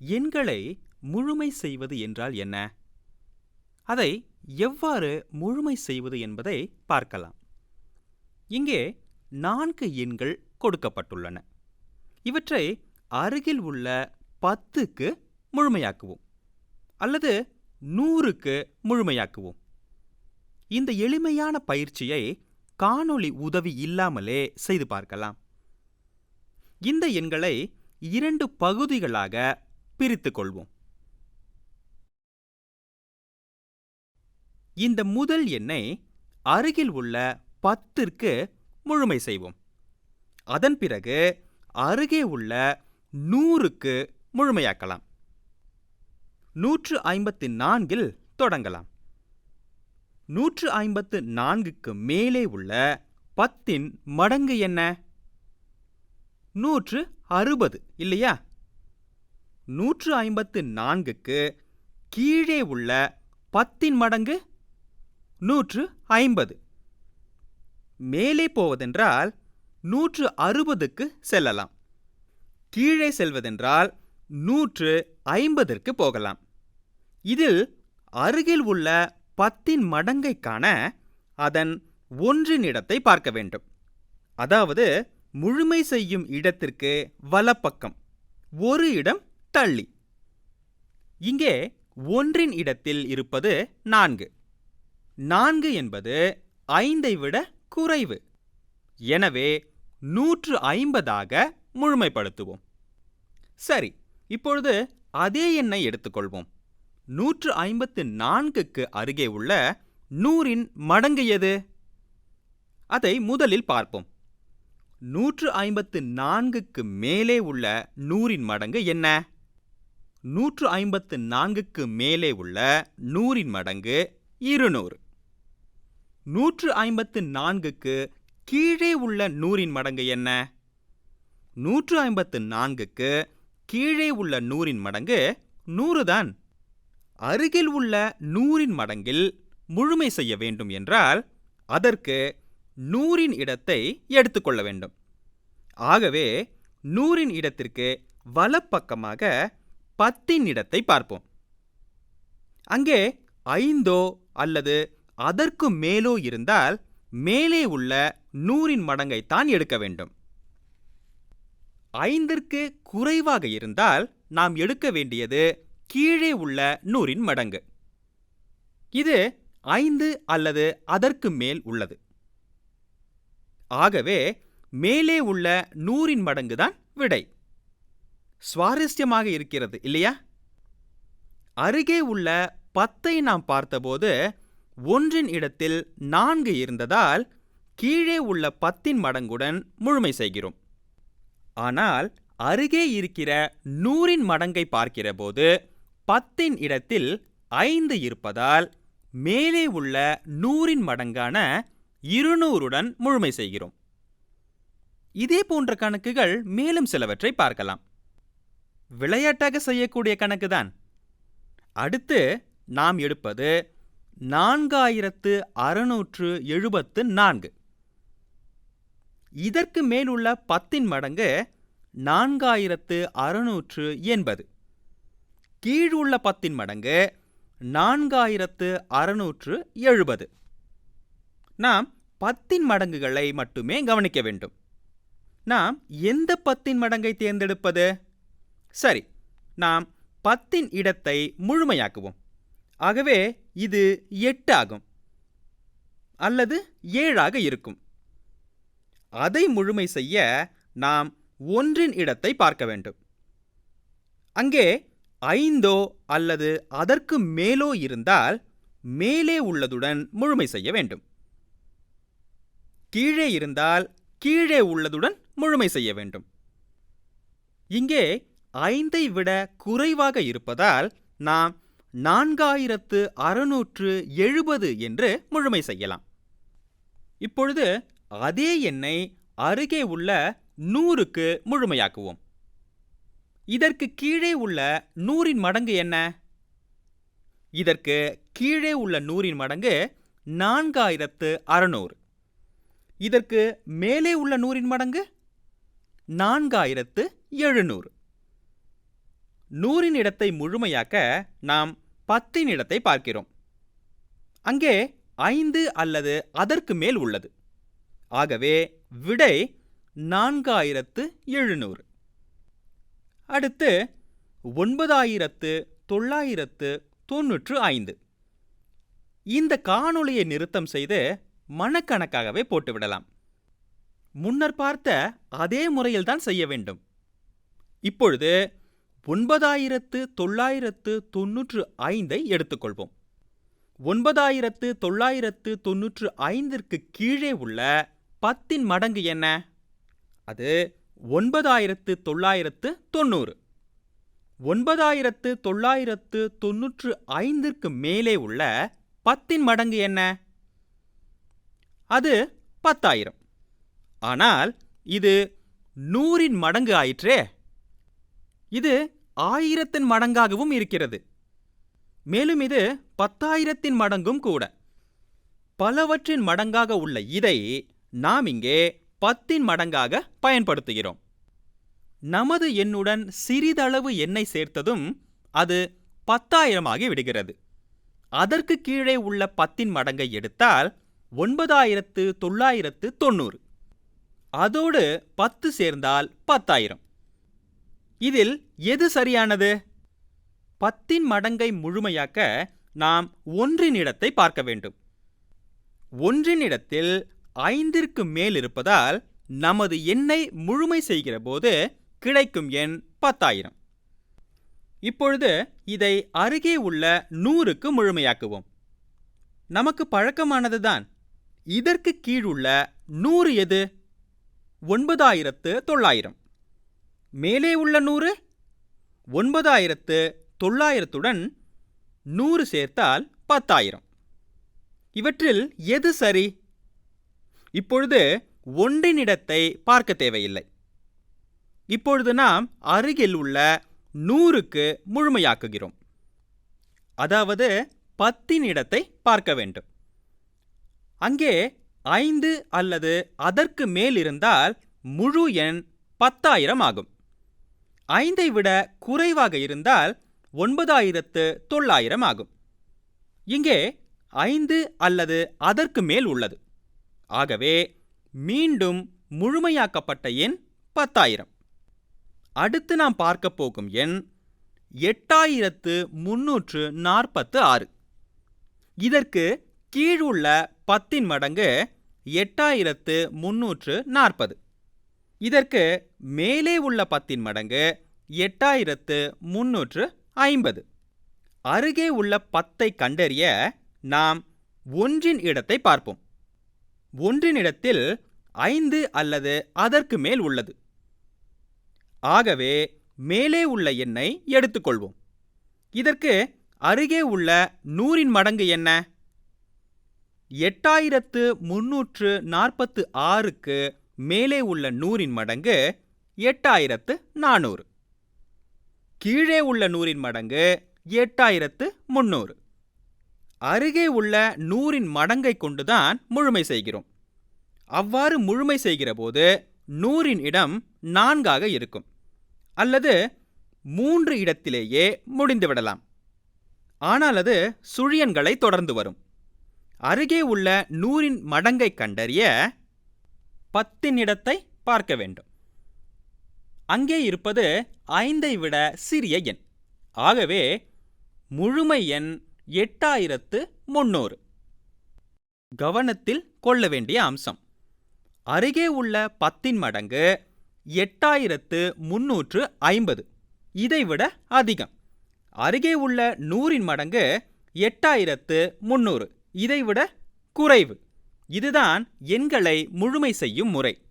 எண்களை முழுமை செய்வது என்றால் என்ன? அதை எவ்வாறு முழுமை செய்வது என்பதை பார்க்கலாம். இங்கே நான்கு எண்கள் கொடுக்கப்பட்டுள்ளன. இவற்றை அருகில் உள்ள பத்துக்கு முழுமையாக்குவோம் அல்லது நூறுக்கு முழுமையாக்குவோம். இந்த எளிமையான பயிற்சியை காணொளி உதவி இல்லாமலே செய்து பார்க்கலாம். இந்த எண்களை இரண்டு பகுதிகளாக பிரித்துக் கொள்வோம் இந்த முதல் எண்ணை அருகில் உள்ள பத்திற்கு முழுமை செய்வோம். அதன் பிறகு அருகே உள்ள நூறுக்கு முழுமையாக்கலாம். நூற்று ஐம்பத்தி நான்கில் தொடங்கலாம். நூற்று ஐம்பத்து நான்குக்கு மேலே உள்ள பத்தின் மடங்கு என்ன? நூற்று அறுபது இல்லையா? நூற்று ஐம்பத்து நான்குக்கு கீழே உள்ள பத்தின் மடங்கு நூற்று ஐம்பது. மேலே போவதென்றால் நூற்று அறுபதுக்கு செல்லலாம். கீழே செல்வதென்றால் நூற்று ஐம்பதற்கு போகலாம். இதில் அருகில் உள்ள பத்தின் மடங்கை காண அதன் ஒன்றின் இடத்தை பார்க்க வேண்டும். அதாவது முழுமை செய்யும் இடத்திற்கு வலப்பக்கம். ஒரு இடம் தள்ளி. இங்கே ஒன்றின் இடத்தில் இருப்பது நான்கு. நான்கு என்பது ஐந்தை விட குறைவு. எனவே நூற்று ஐம்பதாக முழுமைப்படுத்துவோம். சரி இப்பொழுது அதே எண்ணை எடுத்துக்கொள்வோம். நூற்று ஐம்பத்து நான்குக்கு அருகே உள்ள நூறின் மடங்கு எது? அதை முதலில் பார்ப்போம். நூற்று ஐம்பத்து நான்குக்கு மேலே உள்ள நூறின் மடங்கு என்ன? நூற்று ஐம்பத்து நான்குக்கு மேலே உள்ள நூறின் மடங்கு இருநூறு. நூற்று ஐம்பத்து நான்குக்கு கீழே உள்ள நூறின் மடங்கு என்ன? நூற்று ஐம்பத்து நான்குக்கு கீழே உள்ள நூறின் மடங்கு நூறுதான் அருகில் உள்ள நூறின் மடங்கில் முழுமை செய்ய வேண்டும் என்றால் அதற்கு நூறின் இடத்தை எடுத்துக்கொள்ள வேண்டும். ஆகவே நூறின் இடத்திற்கு வலப்பக்கமாக பத்தின் இடத்தை பார்ப்போம். அங்கே ஐந்தோ அல்லது அதற்கு மேலோ இருந்தால் மேலே உள்ள நூறின் மடங்கைத்தான் எடுக்க வேண்டும். ஐந்திற்கு குறைவாக இருந்தால் நாம் எடுக்க வேண்டியது கீழே உள்ள நூறின் மடங்கு. இது ஐந்து அல்லது அதற்கு மேல் உள்ளது. ஆகவே மேலே உள்ள நூறின் மடங்குதான் விடை. சுவாரஸ்யமாக இருக்கிறது இல்லையா? அருகே உள்ள பத்தை நாம் பார்த்தபோது ஒன்றின் இடத்தில் நான்கு இருந்ததால் கீழே உள்ள பத்தின் மடங்குடன் முழுமை செய்கிறோம். ஆனால் அருகே இருக்கிற நூறின் மடங்கை பார்க்கிறபோது பத்தின் இடத்தில் ஐந்து இருப்பதால் மேலே உள்ள நூறின் மடங்கான இருநூறுடன் முழுமை செய்கிறோம். இதே போன்ற கணக்குகள் மேலும் சிலவற்றை பார்க்கலாம். விளையாட்டாக செய்யக்கூடிய கணக்குதான். அடுத்து நாம் எடுப்பது நான்காயிரத்து அறுநூற்று எழுபத்து நான்கு. இதற்கு மேலுள்ள பத்தின் மடங்கு நான்காயிரத்து அறுநூற்று எண்பது. கீழுள்ள பத்தின் மடங்கு நான்காயிரத்து அறுநூற்று எழுபது. நாம் பத்தின் மடங்குகளை மட்டுமே கவனிக்க வேண்டும். நாம் எந்த பத்தின் மடங்கை தேர்ந்தெடுப்பது? சரி நாம் பத்தின் இடத்தை முழுமையாக்குவோம். ஆகவே இது எட்டு ஆகும். அல்லது ஏழாக இருக்கும். அதை முழுமை செய்ய நாம் ஒன்றின் இடத்தை பார்க்க வேண்டும். அங்கே ஐந்தோ அல்லது அதற்கு மேலோ இருந்தால் மேலே உள்ளதுடன் முழுமை செய்ய வேண்டும். கீழே இருந்தால் கீழே உள்ளதுடன் முழுமை செய்ய வேண்டும். இங்கே ஐந்தை விட குறைவாக இருப்பதால் நாம் நான்காயிரத்து அறுநூற்று எழுபது என்று முழுமை செய்யலாம். இப்பொழுது அதே எண்ணை அருகே உள்ள நூறுக்கு முழுமையாக்குவோம். இதற்கு கீழே உள்ள நூறின் மடங்கு என்ன? இதற்கு கீழே உள்ள நூறின் மடங்கு நான்காயிரத்து அறுநூறு. இதற்கு மேலே உள்ள நூறின் மடங்கு நான்காயிரத்து எழுநூறு. நூறின் இடத்தை முழுமையாக்க நாம் பத்தின் இடத்தை பார்க்கிறோம். அங்கே ஐந்து அல்லது அதற்கு மேல் உள்ளது. ஆகவே விடை நான்காயிரத்து எழுநூறு. அடுத்து ஒன்பதாயிரத்து தொள்ளாயிரத்து தொன்னூற்று ஐந்து. இந்த காணொளியை நிறுத்தம் செய்து மனக்கணக்காகவே போட்டுவிடலாம் முன்னர் பார்த்த அதே முறையில்தான் செய்ய வேண்டும். இப்பொழுது ஒன்பதாயிரத்து தொள்ளாயிரத்து தொன்னூற்று ஐந்தை எடுத்துக்கொள்வோம். ஒன்பதாயிரத்து தொள்ளாயிரத்து தொன்னூற்று ஐந்திற்கு கீழே உள்ள பத்தின் மடங்கு என்ன? அது ஒன்பதாயிரத்து தொள்ளாயிரத்து தொண்ணூறு ஒன்பதாயிரத்து தொள்ளாயிரத்து தொன்னூற்று ஐந்திற்கு மேலே உள்ள பத்தின் மடங்கு என்ன? அது பத்தாயிரம். ஆனால் இது நூறின் மடங்கு ஆயிற்றே. இது ஆயிரத்தின் மடங்காகவும் இருக்கிறது. மேலும் இது பத்தாயிரத்தின் மடங்கும் கூட. பலவற்றின் மடங்காக உள்ள இதை நாம் இங்கே பத்தின் மடங்காக பயன்படுத்துகிறோம். நமது எண்ணுடன் சிறிதளவு எண்ணெய் சேர்த்ததும் அது பத்தாயிரமாகி விடுகிறது. அதற்கு கீழே உள்ள பத்தின் மடங்கை எடுத்தால் ஒன்பதாயிரத்து தொள்ளாயிரத்து தொண்ணூறு. அதோடு பத்து சேர்ந்தால் பத்தாயிரம். இதில் எது சரியானது? பத்தின் மடங்கை முழுமையாக்க நாம் ஒன்றின் இடத்தை பார்க்க வேண்டும். ஒன்றின் இடத்தில் ஐந்திற்கு மேல் இருப்பதால் நமது எண்ணை முழுமை செய்கிற போது கிடைக்கும் எண் பத்தாயிரம். இப்பொழுது இதை அருகே உள்ள நூறுக்கு முழுமையாக்குவோம். நமக்கு பழக்கமானதுதான் இதற்கு கீழுள்ள நூறு எது? ஒன்பதாயிரத்து தொள்ளாயிரம். மேலே உள்ள நூறு? ஒன்பதாயிரத்து தொள்ளாயிரத்துடன் நூறு சேர்த்தால் பத்தாயிரம். இவற்றில் எது சரி? இப்பொழுது ஒன்றின் இடத்தை பார்க்க தேவையில்லை. இப்பொழுது நாம் அருகில் உள்ள நூறுக்கு முழுமையாக்குகிறோம். அதாவது பத்தின் இடத்தை பார்க்க வேண்டும். அங்கே ஐந்து அல்லது அதற்கு மேல் இருந்தால் முழு எண் பத்தாயிரம் ஆகும். ஐந்தை விட குறைவாக இருந்தால் ஒன்பதாயிரத்து தொள்ளாயிரம் ஆகும். இங்கே ஐந்து அல்லது அதற்கு மேல் உள்ளது. ஆகவே மீண்டும் முழுமையாக்கப்பட்ட எண் பத்தாயிரம். அடுத்து நாம் பார்க்க போகும் எண் எட்டாயிரத்து முன்னூற்று நாற்பத்து ஆறு. இதற்கு கீழுள்ள பத்தின் மடங்கு எட்டாயிரத்து முன்னூற்று நாற்பது. இதற்கு மேலே உள்ள பத்தின் மடங்கு எட்டாயிரத்து முன்னூற்று ஐம்பது. அருகே உள்ள பத்தை கண்டறிய நாம் ஒன்றின் இடத்தை பார்ப்போம். ஒன்றின் இடத்தில் ஐந்து அல்லது அதற்கு மேல் உள்ளது. ஆகவே மேலே உள்ள எண்ணை எடுத்துக்கொள்வோம். இதற்கு அருகே உள்ள நூறின் மடங்கு என்ன? எட்டாயிரத்து முன்னூற்று நாற்பத்து ஆறுக்கு மேலே உள்ள நூறின் மடங்கு எட்டாயிரத்து நானூறு. கீழே உள்ள நூறின் மடங்கு எட்டாயிரத்து முன்னூறு. அருகே உள்ள நூறின் மடங்கை கொண்டுதான் முழுமை செய்கிறோம். அவ்வாறு முழுமை செய்கிற போது நூறின் இடம் நான்காக இருக்கும். அல்லது மூன்று இடத்திலேயே முடிந்துவிடலாம் ஆனால் அது சுழியன்களை தொடர்ந்து வரும். அருகே உள்ள நூறின் மடங்கை கண்டறிய பத்தின் இடத்தை பார்க்க வேண்டும். அங்கே இருப்பது ஐந்தை விட சிறிய எண். ஆகவே முழுமை எண் எட்டாயிரத்து முன்னூறு. கவனத்தில் கொள்ள வேண்டிய அம்சம். அருகே உள்ள பத்தின் மடங்கு எட்டாயிரத்து முன்னூற்று ஐம்பது. இதைவிட அதிகம். அருகே உள்ள நூறின் மடங்கு எட்டாயிரத்து முன்னூறு. இதைவிட குறைவு. இதுதான் எண்களை முழுமை செய்யும் முறை.